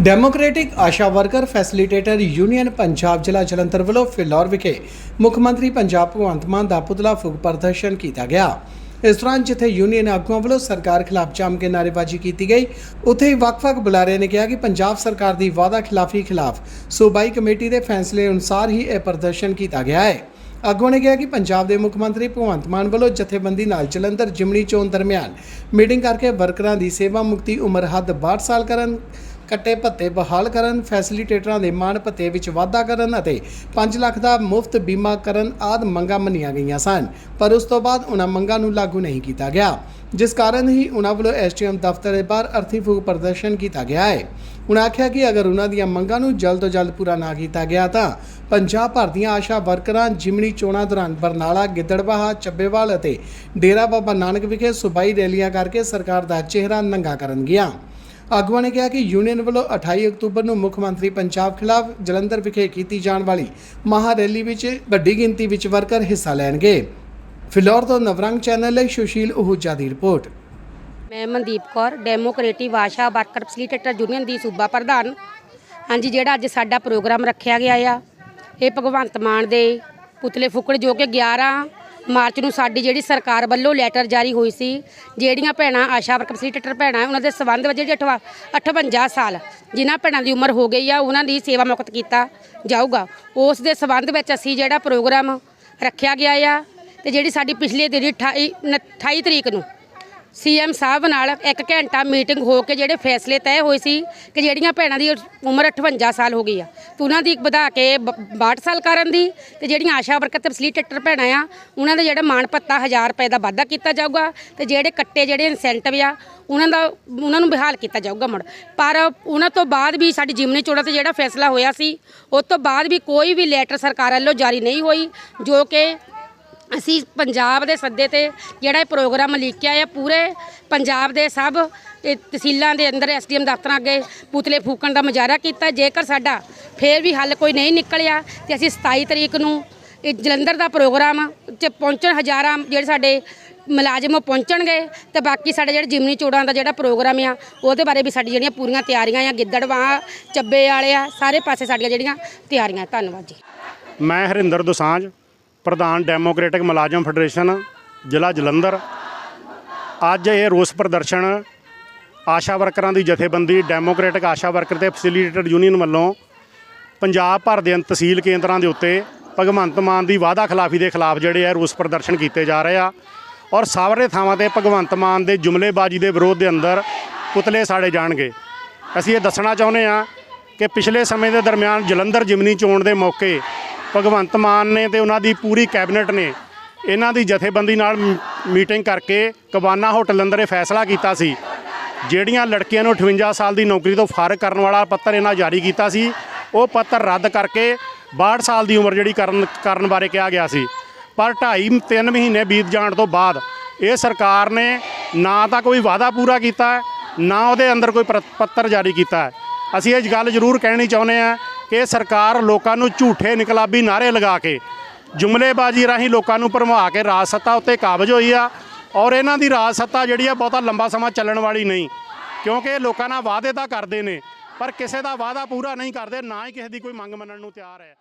Democratic Asha worker facilitator union Punjab ਜ਼ਿਲ੍ਹਾ ਜਲੰਧਰ ਵੱਲੋਂ ਫਿਲੌਰ ਵਿਖੇ ਮੁੱਖ ਮੰਤਰੀ ਪੰਜਾਬ ਭਗਵੰਤ ਮਾਨ ਦਾ ਪੁਤਲਾ ਫੂਕ ਪ੍ਰਦਰਸ਼ਨ ਕੀਤਾ ਗਿਆ ਇਸ ਦੌਰਾਨ ਜਿੱਥੇ ਯੂਨੀਅਨ ਆਗੂਆਂ ਵੱਲੋਂ ਸਰਕਾਰ ਖਿਲਾਫ ਜੰਮ ਕੇ ਨਾਅਰੇਬਾਜ਼ੀ ਕੀਤੀ ਗਈ ਉੱਥੇ ਹੀ ਵੱਖ-ਵੱਖ ਬੁਲਾਰਿਆਂ ਨੇ ਕਿਹਾ ਕਿ ਪੰਜਾਬ ਸਰਕਾਰ ਦੀ ਵਾਅਦਾ ਖਿਲਾਫੀ ਖਿਲਾਫ ਸੂਬਾਈ ਕਮੇਟੀ ਦੇ ਫੈਸਲੇ ਅਨੁਸਾਰ ਹੀ ਇਹ ਪ੍ਰਦਰਸ਼ਨ ਕੀਤਾ ਗਿਆ ਹੈ ਆਗੂਆਂ ਨੇ ਕਿਹਾ ਕਿ ਪੰਜਾਬ ਦੇ ਮੁੱਖ ਮੰਤਰੀ ਭਗਵੰਤ ਮਾਨ ਵੱਲੋਂ ਜਥੇਬੰਦੀ ਨਾਲ ਜਲੰਧਰ ਜਿਮਣੀ ਚੋਣ ਦਰਮਿਆਨ ਮੀਟਿੰਗ ਕਰਕੇ ਵਰਕਰਾਂ ਦੀ ਸੇਵਾ ਮੁਕਤੀ ਉਮਰ ਹੱਦ 62 ਸਾਲ ਕਰਨ ਕੱਟੇ ਭੱਤੇ ਬਹਾਲ ਕਰਨ ਫੈਸਿਲਿਟੇਟਰਾਂ ਦੇ ਮਾਣ ਭੱਤੇ ਵਿੱਚ ਵਾਧਾ ਕਰਨ ਅਤੇ 5 ਲੱਖ ਦਾ ਮੁਫਤ ਬੀਮਾ ਕਰਨ ਆਦ ਮੰਗਾਂ ਮੰਨੀਆਂ ਗਈਆਂ ਸਨ, ਪਰ ਉਸ ਤੋਂ ਬਾਅਦ ਉਹਨਾਂ ਮੰਗਾਂ ਨੂੰ ਲਾਗੂ ਨਹੀਂ ਕੀਤਾ ਗਿਆ। ਜਿਸ ਕਾਰਨ ਹੀ ਉਹਨਾਂ ਵੱਲੋਂ ਐਸਟੀਐਮ ਦਫ਼ਤਰ ਦੇ ਬਾਹਰ ਅਰਥੀ ਫੂਕ ਪ੍ਰਦਰਸ਼ਨ ਕੀਤਾ ਗਿਆ ਹੈ। ਉਹਨਾਂ ਆਖਿਆ ਕਿ ਅਗਰ ਉਹਨਾਂ ਦੀਆਂ ਮੰਗਾਂ ਨੂੰ ਜਲਦ ਤੋਂ ਜਲਦ ਪੂਰਾ ਨਾ ਕੀਤਾ ਗਿਆ ਤਾਂ ਪੰਜਾਬ ਭਰ ਦੀਆਂ ਆਸ਼ਾ ਵਰਕਰਾਂ ਜਿਮਣੀ ਚੋਣਾਂ ਦੌਰਾਨ ਬਰਨਾਲਾ, ਗਿੱਦੜਬਾਹਾ, ਚੱਬੇਵਾਲ ਅਤੇ ਡੇਰਾ ਬਾਬਾ ਨਾਨਕ ਵਿਖੇ ਸੁਬਾਈ ਰੈਲੀਆਂ ਕਰਕੇ ਸਰਕਾਰ ਦਾ ਚਿਹਰਾ ਨੰਗਾ ਕਰਨਗੀਆਂ। ਆਗੂਆਂ ਨੇ ਕਿਹਾ ਕਿ ਯੂਨੀਅਨ ਵੱਲੋਂ 28 ਅਕਤੂਬਰ ਨੂੰ ਮੁੱਖ ਮੰਤਰੀ ਪੰਜਾਬ ਖਿਲਾਫ ਜਲੰਧਰ ਵਿਖੇ ਕੀਤੀ ਜਾਣ ਵਾਲੀ ਮਹਾ ਰੈਲੀ ਵਿੱਚ ਵੱਡੀ ਗਿਣਤੀ ਵਿੱਚ ਵਰਕਰ ਹਿੱਸਾ ਲੈਣਗੇ। ਫਿਲੌਰ ਤੋਂ ਨਵਰੰਗ ਚੈਨਲ ਲਈ ਸੁਸ਼ੀਲ ਉਹੂਜਾ ਦੀ ਰਿਪੋਰਟ। ਮੈਂ Mandeep Kaur democratic Asha, worker facilitator union ਦੀ ਸੂਬਾ ਪ੍ਰਧਾਨ। ਹਾਂਜੀ, ਜਿਹੜਾ ਅੱਜ ਸਾਡਾ ਪ੍ਰੋਗਰਾਮ ਰੱਖਿਆ ਗਿਆ ਆ, ਇਹ ਭਗਵੰਤ ਮਾਨ ਦੇ ਪੁਤਲੇ ਫੁੱਕੜ ਜੋ ਕਿ 11 ਮਾਰਚ ਨੂੰ ਸਾਡੀ ਜਿਹੜੀ ਸਰਕਾਰ ਵੱਲੋਂ ਲੈਟਰ ਜਾਰੀ ਹੋਈ ਸੀ, ਜਿਹੜੀਆਂ ਭੈਣਾਂ ਆਸ਼ਾ ਵਰਕਰ ਫੈਸਿਲੀਟੇਟਰ ਭੈਣਾਂ ਉਹਨਾਂ ਦੇ ਸਬੰਧ ਵਿੱਚ ਜਿਹੜੀ ਅਠਵਾ- 58 ਸਾਲ ਜਿਨ੍ਹਾਂ ਭੈਣਾਂ ਦੀ ਉਮਰ ਹੋ ਗਈ ਆ, ਉਹਨਾਂ ਦੀ ਸੇਵਾ ਮੁਕਤ ਕੀਤਾ ਜਾਊਗਾ। ਉਸ ਦੇ ਸਬੰਧ ਵਿੱਚ ਅਸੀਂ ਜਿਹੜਾ ਪ੍ਰੋਗਰਾਮ ਰੱਖਿਆ ਗਿਆ ਆ, ਤੇ ਜਿਹੜੀ ਸਾਡੀ ਪਿਛਲੇ ਦਿਨ 28 ਨ- 28 ਤਰੀਕ ਨੂੰ ਸੀਐਮ ਸਾਹਿਬ ਨਾਲ ਇੱਕ ਘੰਟਾ ਮੀਟਿੰਗ ਹੋ ਕੇ ਜਿਹੜੇ ਫੈਸਲੇ ਤੈਅ ਹੋਏ ਸੀ ਕਿ ਜਿਹੜੀਆਂ ਭੈਣਾਂ ਦੀ ਉਮਰ 58 ਸਾਲ ਹੋ ਗਈ ਆ, ਤੇ ਉਹਨਾਂ ਦੀ ਵਧਾ ਕੇ ਬ- 62 ਸਾਲ ਕਰਨ ਦੀ, ਤੇ ਜਿਹੜੀਆਂ ਆਸ਼ਾ ਵਰਕਰ ਤੇ ਫੈਸਿਲੀਟੇਟਰ ਭੈਣਾਂ ਆ, ਉਹਨਾਂ ਦਾ ਜਿਹੜਾ ਮਾਣ ਭੱਤਾ 1000 ਰੁਪਏ ਦਾ ਵਾਧਾ ਕੀਤਾ ਜਾਊਗਾ, ਤੇ ਜਿਹੜੇ ਕੱਟੇ ਜਿਹੜੇ ਇਨਸੈਂਟਿਵ ਆ, ਉਹਨਾਂ ਦਾ, ਉਹਨਾਂ ਨੂੰ ਬਹਾਲ ਕੀਤਾ ਜਾਊਗਾ ਮੁੜ। ਪਰ ਉਹਨਾਂ ਤੋਂ ਬਾਅਦ ਵੀ ਸਾਡੀ ਜਿਮਨੀ ਚੋਣਾਂ ਤੇ ਜਿਹੜਾ ਫੈਸਲਾ ਹੋਇਆ ਸੀ, ਉਸ ਤੋਂ ਬਾਅਦ ਵੀ ਕੋਈ ਵੀ ਲੈਟਰ ਸਰਕਾਰ ਵੱਲੋਂ ਜਾਰੀ ਨਹੀਂ ਹੋਈ, ਜੋ ਕਿ ਅਸੀਂ ਪੰਜਾਬ ਦੇ ਸੱਦੇ ਤੇ ਜਿਹੜਾ ਇਹ ਪ੍ਰੋਗਰਾਮ ਲਿਖਿਆ ਹੈ ਪੂਰੇ ਪੰਜਾਬ ਦੇ ਸਭ ਇਹ ਤਹਿਸੀਲਾਂ ਦੇ ਅੰਦਰ ਐਸਡੀਐਮ ਦਫ਼ਤਰਾਂ ਅੱਗੇ ਪੁਤਲੇ ਫੂਕਣ ਦਾ ਮੁਜ਼ਾਹਰਾ ਕੀਤਾ। ਜੇਕਰ ਸਾਡਾ ਫੇਰ ਵੀ ਹੱਲ ਕੋਈ ਨਹੀਂ ਨਿਕਲਿਆ, ਤੇ ਅਸੀਂ 27 ਤਰੀਕ ਨੂੰ ਇਹ ਜਲੰਧਰ ਦਾ ਪ੍ਰੋਗਰਾਮ ਚ ਪਹੁੰਚਣ, ਹਜ਼ਾਰਾਂ ਜਿਹੜੇ ਸਾਡੇ ਮੁਲਾਜ਼ਮ ਉਹ ਪਹੁੰਚਣਗੇ, ਤੇ ਬਾਕੀ ਸਾਡੇ ਜਿਹੜੇ ਜਿਮਨੀ ਚੋੜਾਂ ਦਾ ਜਿਹੜਾ ਪ੍ਰੋਗਰਾਮ ਆ, ਉਹਦੇ ਬਾਰੇ ਵੀ ਸਾਡੀ ਜਿਹੜੀਆਂ ਪੂਰੀਆਂ ਤਿਆਰੀਆਂ ਆ ਗਿੱਦੜਵਾਂ ਚੱਬੇ ਵਾਲੇ ਆ, ਸਾਰੇ ਪਾਸੇ ਸਾਡੀਆਂ ਜਿਹੜੀਆਂ ਤਿਆਰੀਆਂ। ਧੰਨਵਾਦ ਜੀ। ਮੈਂ ਹਰਿੰਦਰ ਦੋਸਾਂਝ ਪ੍ਰਧਾਨ ਡੈਮੋਕ੍ਰੈਟਿਕ ਮੁਲਾਜ਼ਮ ਫੈਡਰੇਸ਼ਨ, ਜ਼ਿਲ੍ਹਾ ਜਲੰਧਰ। ਅੱਜ ਇਹ ਰੋਸ ਪ੍ਰਦਰਸ਼ਨ ਆਸ਼ਾ ਵਰਕਰਾਂ ਦੀ ਜਥੇਬੰਦੀ, ਡੈਮੋਕ੍ਰੈਟਿਕ ਆਸ਼ਾ ਵਰਕਰ ਤੇ ਫੈਸਿਲੀਟੇਟਰ ਯੂਨੀਅਨ ਵੱਲੋਂ ਪੰਜਾਬ ਭਰ ਦੇ ਤਹਿਸੀਲ ਕੇਂਦਰਾਂ ਦੇ ਉੱਤੇ ਭਗਵੰਤ ਮਾਨ ਦੀ ਵਾਅਦਾ ਖਿਲਾਫੀ ਦੇ ਖਿਲਾਫ ਜਿਹੜੇ ਆ ਰੋਸ ਪ੍ਰਦਰਸ਼ਨ ਕੀਤੇ ਜਾ ਰਹੇ ਆ। ਔਰ ਸਾਰੇ ਥਾਵਾਂ ਤੇ ਭਗਵੰਤ ਮਾਨ ਦੇ ਜੁਮਲੇਬਾਜ਼ੀ ਦੇ ਵਿਰੋਧ ਦੇ ਅੰਦਰ ਪੁਤਲੇ ਸਾੜੇ ਜਾਣਗੇ। ਅਸੀਂ ਇਹ ਦੱਸਣਾ ਚਾਹੁੰਦੇ ਆ ਕਿ ਪਿਛਲੇ ਸਮੇਂ ਦੇ ਦਰਮਿਆਨ ਜਲੰਧਰ ਜਿਮਨੀ ਚੋਣ ਦੇ ਮੌਕੇ ਭਗਵੰਤ ਮਾਨ ਨੇ ਤੇ ਉਹਨਾਂ ਦੀ ਪੂਰੀ ਕੈਬਨਿਟ ਨੇ ਇਹਨਾਂ ਦੀ ਜਥੇਬੰਦੀ ਨਾਲ ਮ- ਮੀਟਿੰਗ ਕਰਕੇ ਕਬਾਨਾ ਹੋਟਲ ਅੰਦਰ ਇਹ ਫੈਸਲਾ ਕੀਤਾ ਸੀ। ਜਿਹੜੀਆਂ ਲੜਕੀਆਂ ਨੂੰ 58 ਸਾਲ ਦੀ ਨੌਕਰੀ ਤੋਂ ਫਾਰਗ ਕਰਨ ਵਾਲਾ ਪੱਤਰ ਇਹਨਾਂ ਜਾਰੀ ਕੀਤਾ ਸੀ, ਉਹ ਪੱਤਰ ਰੱਦ ਕਰਕੇ 62 ਸਾਲ ਦੀ ਉਮਰ ਜਿਹੜੀ ਕਰਨ ਕਰਨ ਬਾਰੇ ਕਿਹਾ ਗਿਆ ਸੀ। ਪਰ 2.5 3 ਮਹੀਨੇ ਬੀਤ ਜਾਣ ਤੋਂ ਬਾਅਦ ਇਹ ਸਰਕਾਰ ਨੇ ਨਾ ਤਾਂ ਕੋਈ ਵਾਅਦਾ ਪੂਰਾ ਕੀਤਾ, ਨਾ ਉਹਦੇ ਅੰਦਰ ਕੋਈ ਪ੍ਰ- ਪੱਤਰ ਜਾਰੀ ਕੀਤਾ। ਅਸੀਂ ਇਹ ਗੱਲ ਜ਼ਰੂਰ ਕਹਿਣੀ ਚਾਹੁੰਦੇ ਆ ਕਿ ਸਰਕਾਰ ਲੋਕਾਂ ਨੂੰ ਝੂਠੇ ਇਨਕਲਾਬੀ ਨਾਅਰੇ ਲਗਾ ਕੇ, ਜੁਮਲੇਬਾਜ਼ੀ ਰਾਹੀਂ ਲੋਕਾਂ ਨੂੰ ਭਰਮਾ ਕੇ ਰਾਜ ਸੱਤਾ ਉੱਤੇ ਕਾਬਜ ਹੋਈ ਆ ਔਰ ਇਹਨਾਂ ਦੀ ਰਾਜ ਸੱਤਾ ਜਿਹੜੀ ਆ ਬਹੁਤਾ ਲੰਬਾ ਸਮਾਂ ਚੱਲਣ ਵਾਲੀ ਨਹੀਂ, ਕਿਉਂਕਿ ਇਹ ਲੋਕਾਂ ਨਾਲ ਵਾਅਦੇ ਤਾਂ ਕਰਦੇ ਨੇ, ਪਰ ਕਿਸੇ ਦਾ ਵਾਅਦਾ ਪੂਰਾ ਨਹੀਂ ਕਰਦੇ, ਨਾ ਹੀ ਕਿਸੇ ਦੀ ਕੋਈ ਮੰਗ ਮੰਨਣ ਨੂੰ ਤਿਆਰ ਹੈ।